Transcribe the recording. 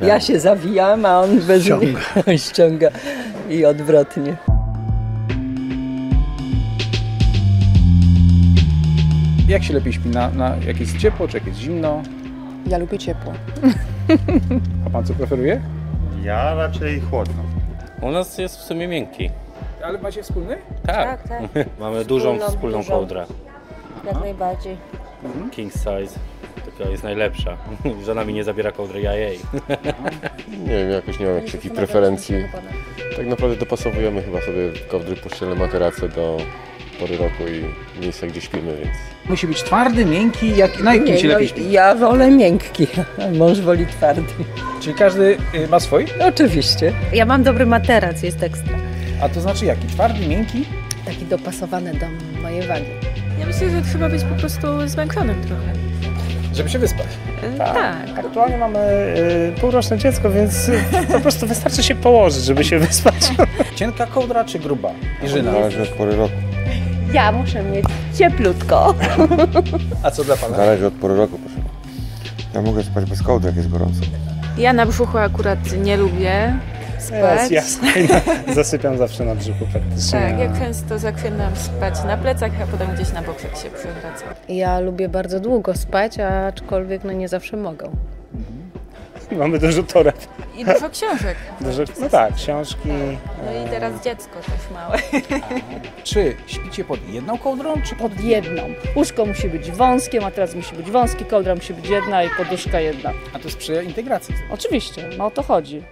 Ja się zawijam, a on bez Ściąga. ściąga i odwrotnie. Jak się lepiej śpi? Na, na jak jest ciepło, czy jak jest zimno? Ja lubię ciepło. A pan co preferuje? Ja raczej chłodno. U nas jest w sumie miękki. Ale macie wspólny? Tak. tak. Mamy dużą Wspólną, wspólną kołdrę. Jak najbardziej. King size. Taka jest najlepsza. Żona mi nie zabiera kołdry, ja jej. Nie wiem, jakoś nie mam jakichś takich preferencji. Tak naprawdę dopasowujemy chyba sobie kołdry pościelne materace do pory roku i miejsca, gdzie śpimy, więc Musi być twardy, miękki, jak, na jakim się no, lepiej śpi? ja wolę miękki, a mąż woli twardy. Czyli każdy y, ma swój? Oczywiście. Ja mam dobry materac, jest ekstra. A to znaczy jaki? Twardy, miękki? Taki dopasowany do mojej wagi. Ja myślę, że trzeba być po prostu zmęczonym trochę. Żeby się wyspać. E, Tak. Aktualnie mamy y, półroczne dziecko, więc po prostu wystarczy się położyć, żeby się wyspać. Cienka kołdra czy gruba? Jerzyna. zależy od pory roku. Ja muszę mieć cieplutko. A co dla pana? Zależy od pory roku, proszę. Ja mogę spać bez kołdry, jak jest gorąco. Ja na brzuchu akurat nie lubię spać. Ja sobie zasypiam zawsze na brzuchu praktycznie. Tak, ja często zaklinam spać na plecach, a potem gdzieś na bokach się przewracam. Ja lubię bardzo długo spać, aczkolwiek no nie zawsze mogę. Mamy dużo toreb. I dużo książek. Dużo, no tak, książki. No i teraz dziecko też małe. Czy śpicie pod jedną kołdrą, czy pod pod jedną. Łóżko musi być wąskie, materac musi być wąski, kołdra musi być jedna i poduszka jedna. A to sprzyja integracji. Oczywiście, no o to chodzi.